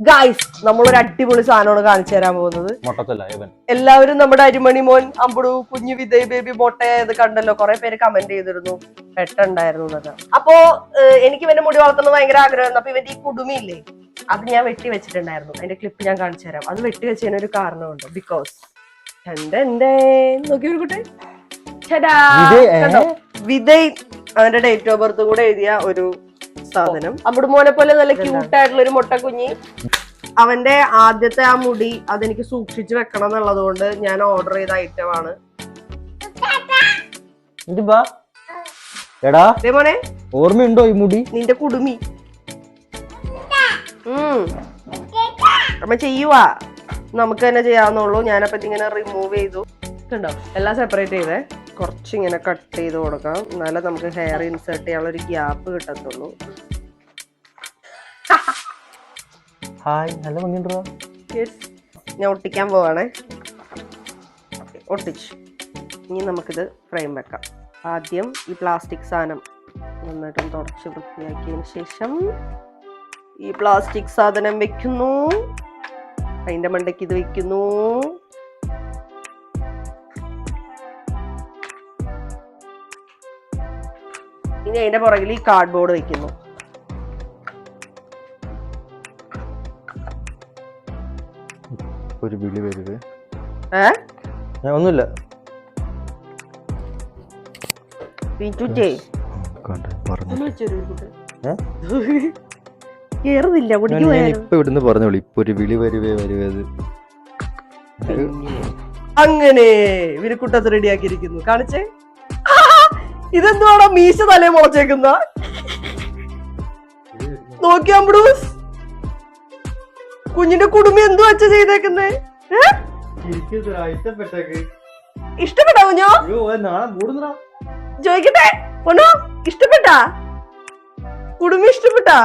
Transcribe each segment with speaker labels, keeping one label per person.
Speaker 1: Guys നമ്മളൊരു അടിപൊളി സാധനമാണ് കാണിച്ചു തരാൻ പോകുന്നത്. എല്ലാവരും നമ്മുടെ അരിമണി മോൻ അമ്പുടു കുഞ്ഞു വിജയ് ബേബി മൊട്ടയത് കണ്ടല്ലോ. കുറെ പേര് കമന്റ് ചെയ്തിരുന്നു. പെട്ടുണ്ടായിരുന്നു എന്നൊക്കെ. അപ്പോ എനിക്ക് ഇവന്റെ മുടി വളർത്തുന്നത് ഭയങ്കര ആഗ്രഹമായിരുന്നു. അപ്പൊ ഇവന്റെ ഈ കുടുമിയില്ലേ അത് ഞാൻ വെട്ടി വെച്ചിട്ടുണ്ടായിരുന്നു. അതിന്റെ ക്ലിപ്പ് ഞാൻ കാണിച്ചു തരാം. അത് വെട്ടി വെച്ചതിന് ഒരു കാരണമുണ്ട് ബിക്കോസ് നോക്കി ഒരു കുട്ടി? ചേടാ
Speaker 2: വിജയ്,
Speaker 1: കണ്ടോ? വിജയ് അവന്റെ ഡേറ്റ് ഓഫ് ബർത്ത് കൂടെ എഴുതിയ ഒരു സാധനം. മോനെ പോലെ നല്ല ക്യൂട്ട് ആയിട്ടുള്ള ഒരു മുട്ട കുഞ്ഞി. അവന്റെ ആദ്യത്തെ ആ മുടി അതെനിക്ക് സൂക്ഷിച്ചു വെക്കണം എന്നുള്ളത് കൊണ്ട് ഞാൻ ഓർഡർ ചെയ്ത ഐറ്റം ആണ്.
Speaker 2: എടാ
Speaker 1: ദേ മോനെ
Speaker 2: ഓർമ്മയുണ്ടോ ഈ മുടി?
Speaker 1: നിന്റെ കുടുമി. അമ്മ ചെയ്യുവാ. നമുക്ക് തന്നെ ചെയ്യാവുന്നുള്ളൂ ഞാനപ്പോ ഇങ്ങനെ റിമൂവ് ചെയ്തു. കണ്ടോ? എല്ലാം സെപ്പറേറ്റ് ചെയ്തേ. കുറച്ച് ഇങ്ങനെ കട്ട് ചെയ്ത് കൊടുക്കാം. എന്നാലേ നമുക്ക് ഹെയർ ഇൻസേർട്ട് ചെയ്യാനുള്ള ഒരു ഗ്യാപ്പ് കിട്ടത്തുള്ളൂ.
Speaker 2: ഹായ് ഹലോ ഭംഗിയുണ്ടോ.
Speaker 1: ഞാൻ ഒട്ടിക്കാൻ പോവാണേ. ഒട്ടിച്ചു. ഇനി നമുക്കിത് ഫ്രെയിം വെക്കാം. ആദ്യം ഈ പ്ലാസ്റ്റിക് സാധനം നന്നായിട്ടും തുടച്ച് വൃത്തിയാക്കിയതിന് ശേഷം ഈ പ്ലാസ്റ്റിക് സാധനം വെക്കുന്നു. അതിന്റെ മണ്ടയ്ക്ക് ഇത് വെക്കുന്നു. ഇനി അതിന്റെ പുറകിൽ ഈ കാർഡ്ബോർഡ് വെക്കുന്നു.
Speaker 2: ഒരു വിളി വരുത്
Speaker 1: ഏ?
Speaker 2: ഞാൻ ഒന്നുമില്ല?
Speaker 1: കേറുന്നില്ല
Speaker 2: ഇപ്പൊ ഇവിടുന്ന് പറഞ്ഞോളൂ ഇപ്പൊ ഒരു വിളി വരുവേ വരുവേ അത്.
Speaker 1: അങ്ങനെ വിരുക്കുട്ടത്ത് റെഡിയാക്കിയിരിക്കുന്നു. കാണിച്ചേ? ഇതെന്തോടാ ഇതെന്തുവാണോ മീശ തലേ മുളച്ചേക്കുന്ന? നോക്കിയാ ബ്രൂസ്? കുഞ്ഞിന്റെ കുടുംബം എന്തോ അച്ഛ ചെയ്തേക്കുന്നേ? ഇഷ്ടപ്പെട്ടാ കുഞ്ഞോ ചോദിക്കട്ടെ പൊന്നോ ഇഷ്ടപ്പെട്ടാ? കുടുംബം ഇഷ്ടപ്പെട്ടാ?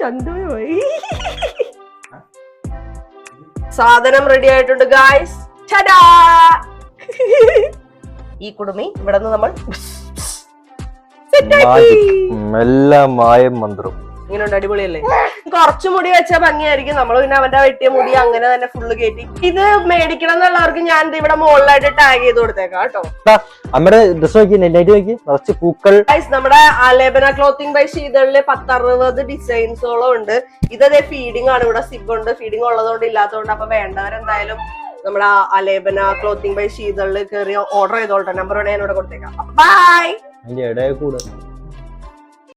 Speaker 1: ചന്തോയി സാധനം റെഡി ആയിട്ടുണ്ട് ഗായ്സ് ഈ കുടുമി ഇവിടെ നിന്ന് നമ്മൾ.
Speaker 2: എല്ലാം മായം മന്ത്രം.
Speaker 1: ഇങ്ങനെയുണ്ട് അടിപൊളിയല്ലേ? കുറച്ച് മുടി വെച്ചാൽ ഭംഗിയായിരിക്കും. നമ്മൾ പിന്നെ അവന്റെ വെട്ടിയ മുടി അങ്ങനെ തന്നെ ഫുള്ള് കയറ്റി ഇത് മേടിക്കണം എന്നുള്ളവർക്ക് ഞാൻ ഇവിടെ മുകളിലായിട്ട് ടാഗ് ചെയ്ത് കൊടുത്തേക്കാം കേട്ടോ.
Speaker 2: ദാ, അമ്മയുടെ ഡ്രസ് നോക്കി നിറച്ച് പൂക്കൾ.
Speaker 1: നമ്മുടെ ആലേപന ക്ലോത്തിങ് ബൈ ശീതളിൽ പത്തറുപത് ഡിസൈൻസോളം ഉണ്ട്. ഇതേ ഫീഡിംഗ് ആണ്. ഇവിടെ സിബ് ഉണ്ട്. ഫീഡിംഗ് ഉള്ളതുകൊണ്ട് ഇല്ലാത്തതുകൊണ്ട് അപ്പൊ വേണ്ടവരെന്തായാലും നമ്മുടെ ആ അലേപന ക്ലോത്തിങ് ബൈ ശീതളിൽ കയറി ഓർഡർ ചെയ്തോളട്ടെ. നമ്പർ വേണേ ഞാൻ ഇവിടെ കൊടുത്തേക്കാം. ബൈ
Speaker 2: കൂടെ.